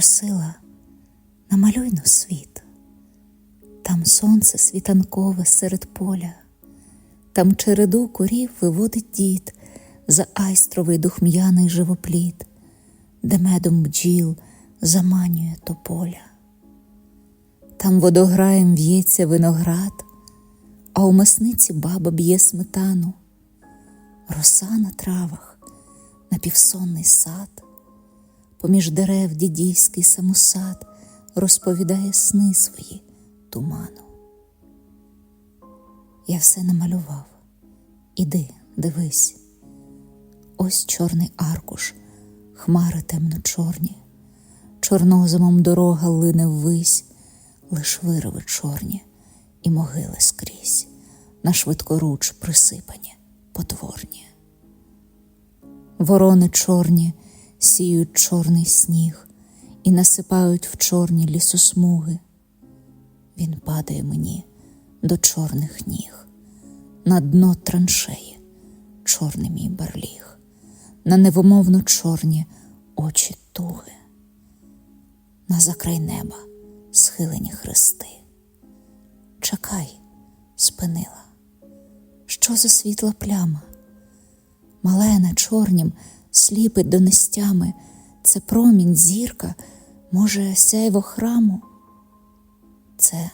просила, намалюй на світ, там сонце світанкове серед поля, там череду курів виводить дід за айстровий духм'яний живопліт, де медом бджіл заманює тополя. Там водограєм в'ється виноград, а у масниці баба б'є сметану, роса на травах, напівсонний сад, поміж дерев дідівський самосад розповідає сни свої туману. Я все намалював. Іди, дивись. Ось чорний аркуш, хмари темно-чорні, чорнозимом дорога лине ввись, лиш вирови чорні і могили скрізь, на швидкоруч присипані, потворні. Ворони чорні сіють чорний сніг і насипають в чорні лісосмуги. Він падає мені до чорних ніг, на дно траншеї, чорний мій барліг, на невимовно чорні очі туги, на закрай неба схилені хрести. Чекай, спинила, що за світла пляма? Малена чорнім сліпить до нестями, це промінь зірка, може, сяйво храму? Це